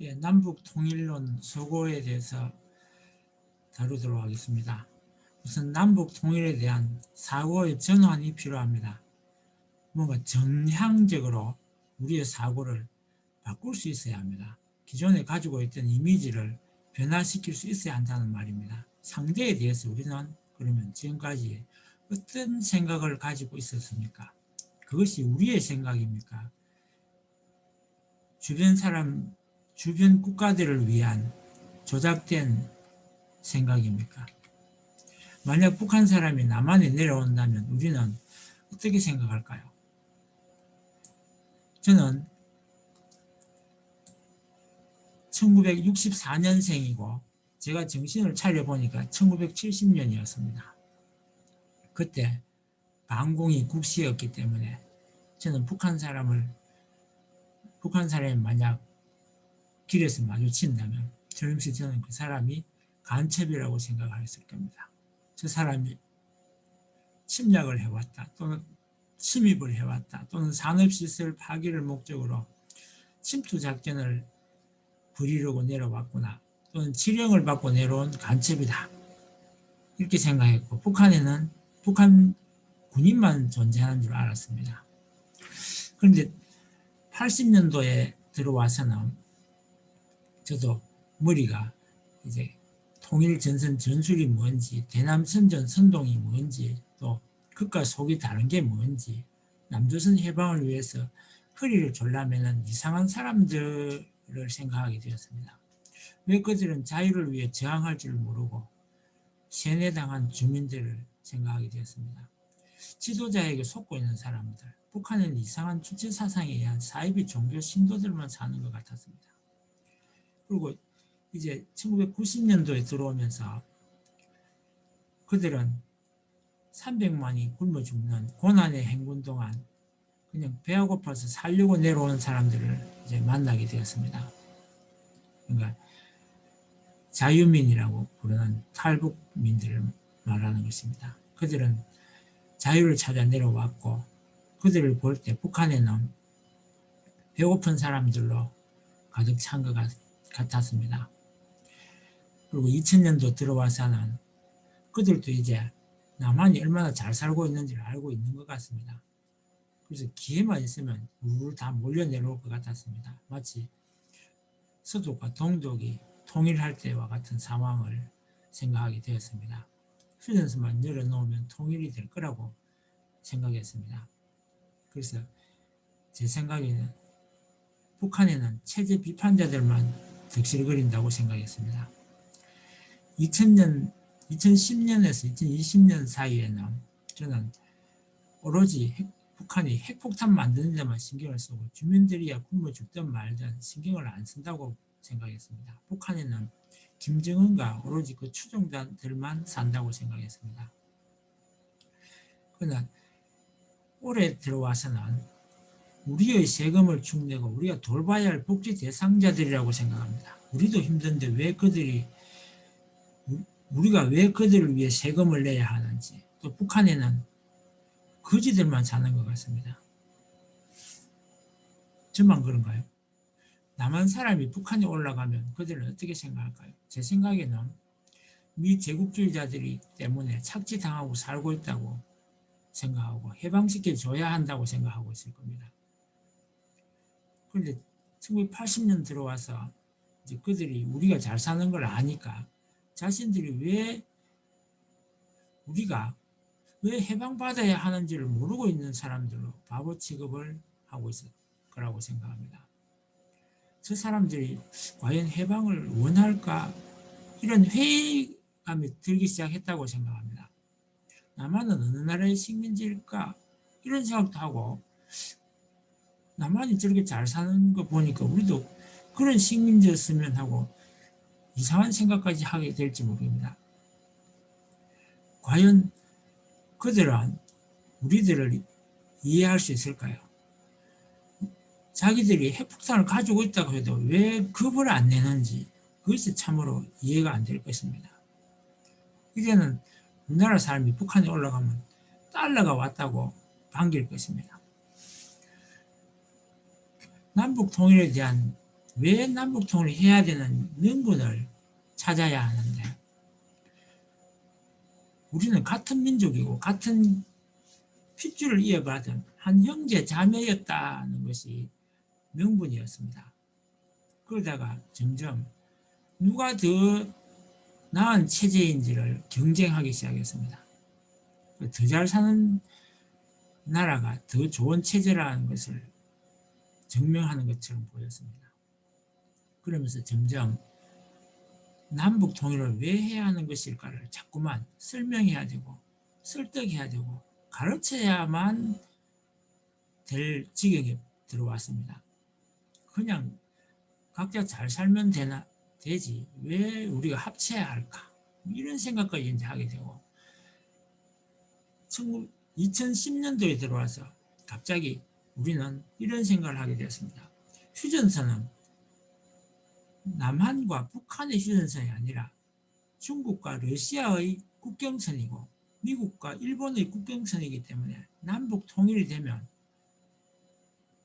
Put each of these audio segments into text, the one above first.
예, 남북 통일론 소고에 대해서 다루도록 하겠습니다. 우선 남북 통일에 대한 사고의 전환이 필요합니다. 뭔가 정향적으로 우리의 사고를 바꿀 수 있어야 합니다. 기존에 가지고 있던 이미지를 변화시킬 수 있어야 한다는 말입니다. 상대에 대해서 우리는 그러면 지금까지 어떤 생각을 가지고 있었습니까? 그것이 우리의 생각입니까? 주변 사람, 주변 국가들을 위한 조작된 생각입니까? 만약 북한 사람이 남한에 내려온다면 우리는 어떻게 생각할까요? 저는 1964년생이고 제가 정신을 차려보니까 1970년이었습니다. 그때 방공이 국시였기 때문에 저는 북한 사람을 북한 사람이 만약 길에서 마주친다면 저놈시 저는 그 사람이 간첩이라고 생각했을 겁니다. 저 사람이 침략을 해왔다 또는 침입을 해왔다 또는 산업시설 파괴를 목적으로 침투 작전을 부리려고 내려왔구나 또는 지령을 받고 내려온 간첩이다 이렇게 생각했고 북한에는 북한 군인만 존재하는 줄 알았습니다. 그런데 80년도에 들어와서는 저도 머리가 이제 통일 전선 전술이 뭔지 대남 선전 선동이 뭔지 또 극과 속이 다른 게 뭔지 남조선 해방을 위해서 허리를 졸라매는 이상한 사람들을 생각하게 되었습니다. 왜 그들은 자유를 위해 저항할 줄 모르고 세뇌당한 주민들을 생각하게 되었습니다. 지도자에게 속고 있는 사람들, 북한은 이상한 주체 사상에 의한 사이비 종교 신도들만 사는 것 같았습니다. 그리고 이제 1990년도에 들어오면서 그들은 300만이 굶어 죽는 고난의 행군 동안 그냥 배가 고파서 살려고 내려오는 사람들을 이제 만나게 되었습니다. 그러니까 자유민이라고 부르는 탈북민들을 말하는 것입니다. 그들은 자유를 찾아 내려왔고 그들을 볼 때 북한에는 배고픈 사람들로 가득 찬 것 같 았습니다. 그리고 2000년도 들어와서는 그들도 이제 남한이 얼마나 잘 살고 있는지를 알고 있는 것 같습니다. 그래서 기회만 있으면 우르르 다 몰려 내려올 것 같았습니다. 마치 서독과 동독이 통일할 때와 같은 상황을 생각하게 되었습니다. 휴전선만 열어놓으면 통일이 될 거라고 생각했습니다. 그래서 제 생각에는 북한에는 체제 비판자들만 득실거린다고 생각했습니다. 2000년, 2010년에서 2020년 사이에는 저는 오로지 핵, 북한이 핵폭탄 만드는 데만 신경을 쓰고 주민들이야 굶어 죽든 말든 신경을 안 쓴다고 생각했습니다. 북한에는 김정은과 오로지 그 추종자들만 산다고 생각했습니다. 그러나 올해 들어와서는 우리의 세금을 축내고 우리가 돌봐야 할 복지 대상자들이라고 생각합니다. 우리도 힘든데 왜 그들이 우리가 왜 그들을 위해 세금을 내야 하는지 또 북한에는 거지들만 사는 것 같습니다. 저만 그런가요? 남한 사람이 북한에 올라가면 그들은 어떻게 생각할까요? 제 생각에는 미 제국주의자들이 때문에 착지당하고 살고 있다고 생각하고 해방시켜 줘야 한다고 생각하고 있을 겁니다. 그런데 1980년 들어와서 이제 그들이 우리가 잘 사는 걸 아니까 자신들이 왜 우리가 왜 해방받아야 하는지를 모르고 있는 사람들로 바보 취급을 하고 있을 거라고 생각합니다. 저 사람들이 과연 해방을 원할까 이런 회의감이 들기 시작했다고 생각합니다. 남한은 어느 나라의 식민지일까 이런 생각도 하고 남한이 저렇게 잘 사는 거 보니까 우리도 그런 식민지였으면 하고 이상한 생각까지 하게 될지 모릅니다. 과연 그들은 우리들을 이해할 수 있을까요? 자기들이 핵폭탄을 가지고 있다고 해도 왜 겁을 안 내는지 그것이 참으로 이해가 안 될 것입니다. 이제는 우리나라 사람이 북한에 올라가면 달러가 왔다고 반길 것입니다. 남북 통일에 대한 왜 남북 통일을 해야 되는 명분을 찾아야 하는데 우리는 같은 민족이고 같은 핏줄을 이어받은 한 형제 자매였다는 것이 명분이었습니다. 그러다가 점점 누가 더 나은 체제인지를 경쟁하기 시작했습니다. 더 잘 사는 나라가 더 좋은 체제라는 것을 증명하는 것처럼 보였습니다. 그러면서 점점 남북 통일을 왜 해야 하는 것일까를 자꾸만 설명해야 되고 설득해야 되고 가르쳐야만 될 지경에 들어왔습니다. 그냥 각자 잘 살면 되나 되지 왜 우리가 합쳐야 할까 이런 생각까지 이제 하게 되고 2010년도에 들어와서 갑자기 우리는 이런 생각을 하게 되었습니다. 휴전선은 남한과 북한의 휴전선이 아니라 중국과 러시아의 국경선이고 미국과 일본의 국경선이기 때문에 남북 통일이 되면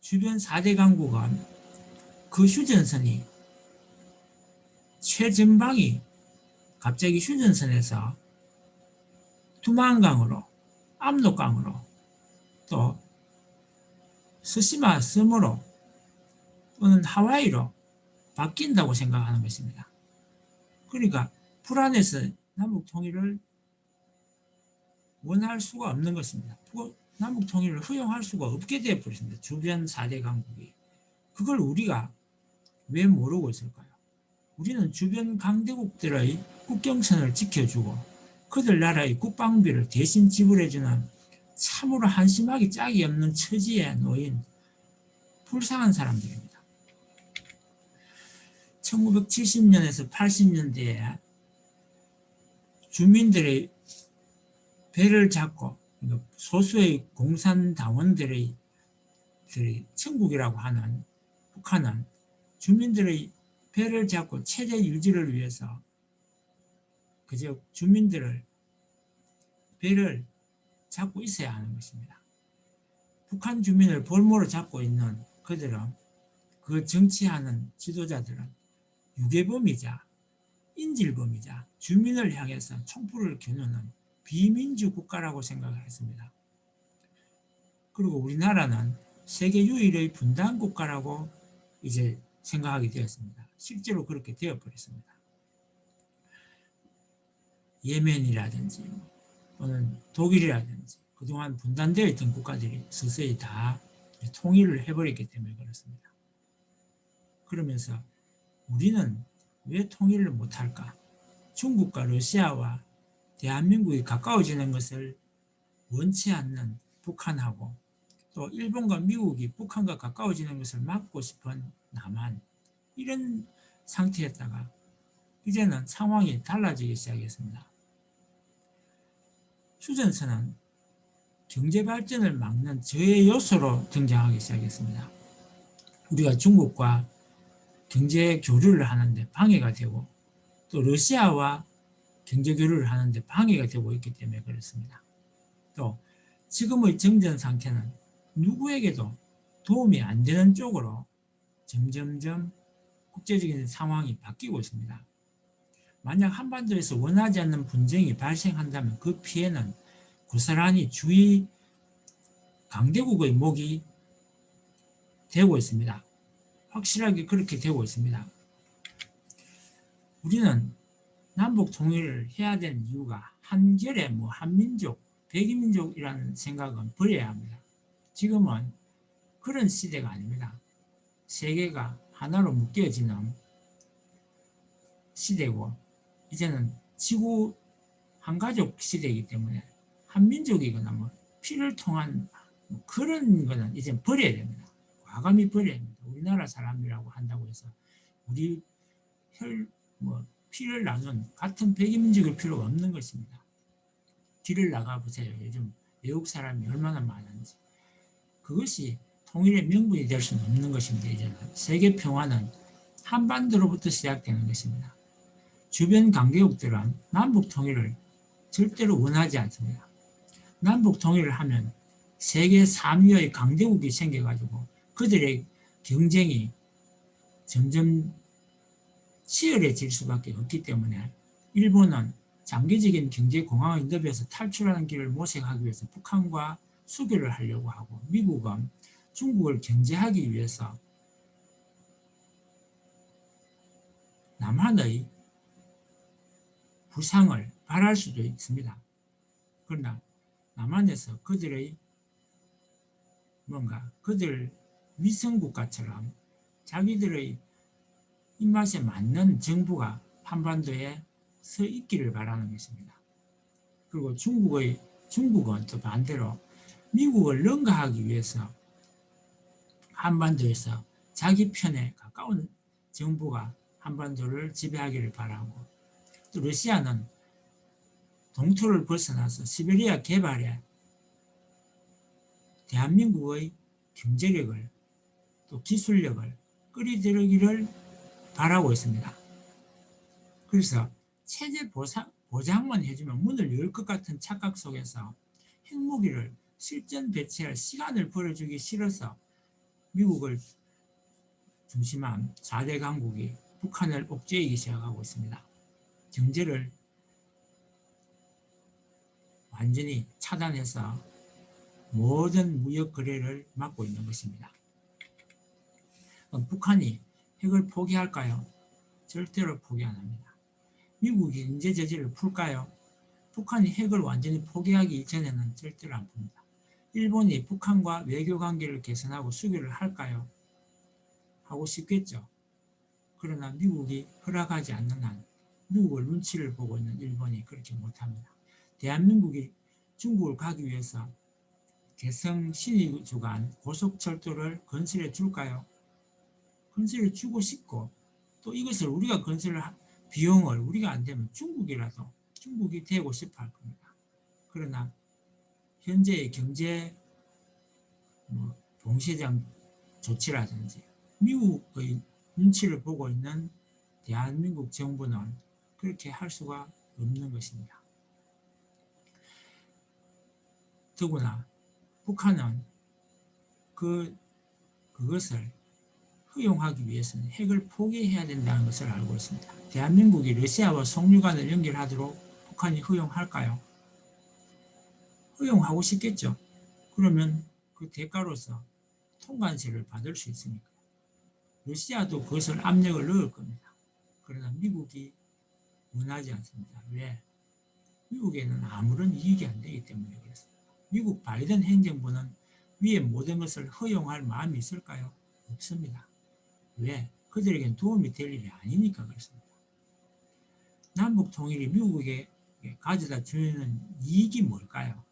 주변 4대 강국은 그 휴전선이 최전방이 갑자기 휴전선에서 두만강으로 압록강으로 또 스시마 섬으로 또는 하와이로 바뀐다고 생각하는 것입니다. 그러니까 불안해서 남북 통일을 원할 수가 없는 것입니다. 남북 통일을 허용할 수가 없게 되어 버렸습니다. 주변 4대 강국이. 그걸 우리가 왜 모르고 있을까요? 우리는 주변 강대국들의 국경선을 지켜주고 그들 나라의 국방비를 대신 지불해주는 참으로 한심하기 짝이 없는 처지에 놓인 불쌍한 사람들입니다. 1970년에서 80년대에 주민들의 배를 잡고 소수의 공산당원들의 천국이라고 하는 북한은 주민들의 배를 잡고 체제 유지를 위해서 그저 주민들을 배를 잡고 있어야 하는 것입니다. 북한 주민을 볼모로 잡고 있는 그들은 그 정치하는 지도자들은 유괴범이자 인질범이자 주민을 향해서 총불을 겨누는 비민주 국가라고 생각을 했습니다. 그리고 우리나라는 세계 유일의 분단 국가라고 이제 생각하게 되었습니다. 실제로 그렇게 되어버렸습니다. 예멘이라든지 또는 독일이라든지 그동안 분단되어 있던 국가들이 서서히 다 통일을 해버렸기 때문에 그렇습니다. 그러면서 우리는 왜 통일을 못할까? 중국과 러시아와 대한민국이 가까워지는 것을 원치 않는 북한하고 또 일본과 미국이 북한과 가까워지는 것을 막고 싶은 남한 이런 상태였다가 이제는 상황이 달라지기 시작했습니다. 휴전선은 경제 발전을 막는 저해 요소로 등장하기 시작했습니다. 우리가 중국과 경제 교류를 하는데 방해가 되고 또 러시아와 경제 교류를 하는데 방해가 되고 있기 때문에 그렇습니다. 또 지금의 정전 상태는 누구에게도 도움이 안 되는 쪽으로 점점점 국제적인 상황이 바뀌고 있습니다. 만약 한반도에서 원하지 않는 분쟁이 발생한다면 그 피해는 고스란히 주위 강대국의 목이 되고 있습니다. 확실하게 그렇게 되고 있습니다. 우리는 남북 통일을 해야 되는 이유가 한결에 뭐 한민족, 백이민족이라는 생각은 버려야 합니다. 지금은 그런 시대가 아닙니다. 세계가 하나로 묶여지는 시대고 이제는 지구 한가족 시대이기 때문에 한민족이거나 뭐 피를 통한 뭐 그런 거는 이제 버려야 됩니다. 과감히 버려야 됩니다. 우리나라 사람이라고 한다고 해서 우리 혈, 뭐 피를 나눈 같은 백이민족일 필요가 없는 것입니다. 길을 나가보세요. 요즘 외국 사람이 얼마나 많은지. 그것이 통일의 명분이 될 수는 없는 것입니다. 이제는 세계 평화는 한반도로부터 시작되는 것입니다. 주변 강대국들은 남북 통일을 절대로 원하지 않습니다. 남북 통일을 하면 세계 3위의 강대국이 생겨가지고 그들의 경쟁이 점점 치열해질 수밖에 없기 때문에 일본은 장기적인 경제 공황의 늪에서 탈출하는 길을 모색하기 위해서 북한과 수교를 하려고 하고 미국은 중국을 경제하기 위해서 남한의 부상을 바랄 수도 있습니다. 그러나 남한에서 그들의 뭔가 그들 위성국가처럼 자기들의 입맛에 맞는 정부가 한반도에 서 있기를 바라는 것입니다. 그리고 중국의 중국은 또 반대로 미국을 능가하기 위해서 한반도에서 자기 편에 가까운 정부가 한반도를 지배하기를 바라고 또 러시아는 동토를 벗어나서 시베리아 개발에 대한민국의 경제력을 또 기술력을 끌어들이기를 바라고 있습니다. 그래서 체제 보상, 보장만 해주면 문을 열 것 같은 착각 속에서 핵무기를 실전 배치할 시간을 벌어주기 싫어서 미국을 중심한 4대 강국이 북한을 옥죄이기 시작하고 있습니다. 경제를 완전히 차단해서 모든 무역 거래를 막고 있는 것입니다. 북한이 핵을 포기할까요? 절대로 포기 안 합니다. 미국이 인재 저지를 풀까요? 북한이 핵을 완전히 포기하기 이전에는 절대로 안 풉니다. 일본이 북한과 외교 관계를 개선하고 수교를 할까요? 하고 싶겠죠. 그러나 미국이 허락하지 않는 한 미국을 눈치를 보고 있는 일본이 그렇게 못합니다. 대한민국이 중국을 가기 위해서 개성 신의 주간 고속철도를 건설해 줄까요? 건설해 주고 싶고 또 이것을 우리가 건설을 비용을 우리가 안 되면 중국이라도 중국이 되고 싶어 할 겁니다. 그러나 현재의 경제 뭐 봉쇄장 조치라든지 미국의 눈치를 보고 있는 대한민국 정부는 그렇게 할 수가 없는 것입니다. 더구나 북한은 그 그것을 허용하기 위해서는 핵을 포기해야 된다는 것을 알고 있습니다. 대한민국이 러시아와 송유관을 연결하도록 북한이 허용할까요? 허용하고 싶겠죠. 그러면 그 대가로서 통관세를 받을 수 있으니까. 러시아도 그것을 압력을 넣을 겁니다. 그러나 미국이 원하지 않습니다. 왜? 미국에는 아무런 이익이 안 되기 때문에 그렇습니다. 미국 바이든 행정부는 위에 모든 것을 허용할 마음이 있을까요? 없습니다. 왜? 그들에겐 도움이 될 일이 아니니까 그렇습니다. 남북 통일이 미국에 가져다 주는 이익이 뭘까요?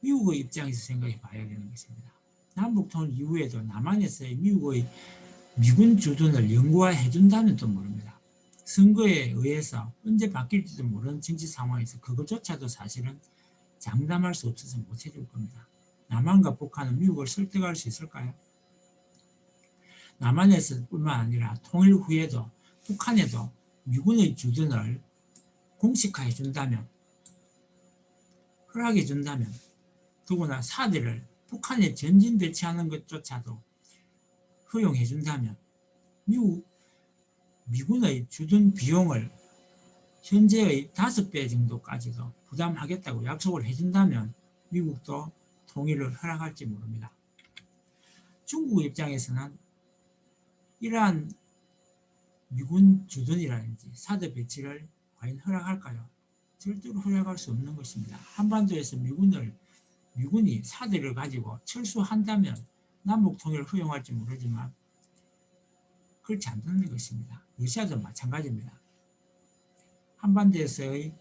미국의 입장에서 생각해 봐야 되는 것입니다. 남북 통일 이후에도 남한에서의 미국의 미군 주둔을 연구해 준다면 또 모릅니다. 선거에 의해서 언제 바뀔지도 모르는 정치 상황에서 그것조차도 사실은 장담할 수 없어서 못 해줄 겁니다. 남한과 북한은 미국을 설득할 수 있을까요? 남한에서 뿐만 아니라 통일 후에도 북한에도 미군의 주둔을 공식화해 준다면 허락해 준다면 더구나 사대를 북한에 전진 배치하는 것조차도 허용해 준다면 미국 미군의 주둔 비용을 현재의 다섯 배 정도까지도 부담하겠다고 약속을 해준다면 미국도 통일을 허락할지 모릅니다. 중국 입장에서는 이러한 미군 주둔이라든지 사드 배치를 과연 허락할까요? 절대로 허락할 수 없는 것입니다. 한반도에서 미군을 미군이 사대를 가지고 철수한다면 남북 통일을 허용할지 모르지만 그렇지 않는 것입니다. 러시아도 마찬가지입니다. 한반도에서의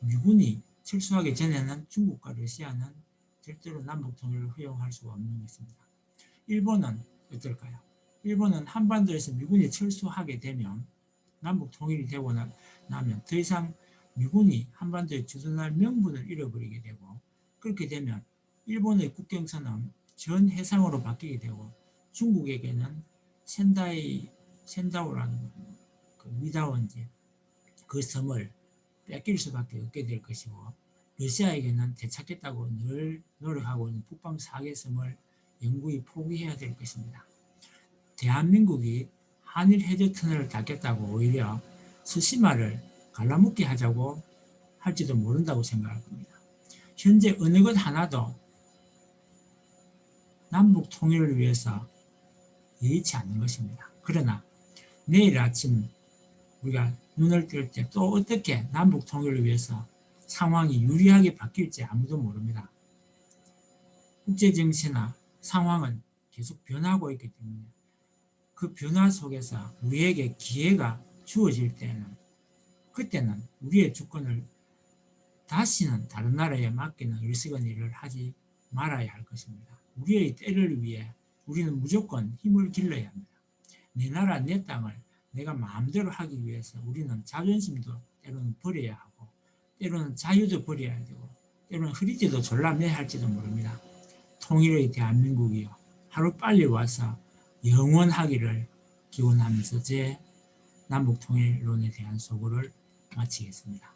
미군이 철수하기 전에는 중국과 러시아는 절대로 남북 통일을 허용할 수가 없는 것입니다. 일본은 어떨까요? 일본은 한반도에서 미군이 철수하게 되면 남북 통일이 되고 나, 나면 더 이상 미군이 한반도에 주둔할 명분을 잃어버리게 되고 그렇게 되면 일본의 국경선은 전 해상으로 바뀌게 되고 중국에게는 센다이 센다오라는 그 위다원지 그 섬을 뺏길 수밖에 없게 될 것이고 러시아에게는 되찾겠다고 늘 노력하고 있는 북방 4개 섬을 영구히 포기해야 될 것입니다. 대한민국이 한일 해저 터널을 닫겠다고 오히려 스시마를 갈라먹게 하자고 할지도 모른다고 생각할 겁니다. 현재 어느 것 하나도 남북 통일을 위해서 여의치 않는 것입니다. 그러나 내일 아침 우리가 눈을 뜰 때 또 어떻게 남북 통일을 위해서 상황이 유리하게 바뀔지 아무도 모릅니다. 국제 정치나 상황은 계속 변하고 있기 때문에 그 변화 속에서 우리에게 기회가 주어질 때는 그때는 우리의 주권을 다시는 다른 나라에 맡기는 일쓰거니를 하지 말아야 할 것입니다. 우리의 때를 위해 우리는 무조건 힘을 길러야 합니다. 내 나라 내 땅을 내가 마음대로 하기 위해서 우리는 자존심도 때로는 버려야 하고 때로는 자유도 버려야 되고 때로는 흐리지도 졸라매야 할지도 모릅니다. 통일의 대한민국이요. 하루 빨리 와서 영원하기를 기원하면서 제 남북통일론에 대한 소고를 마치겠습니다.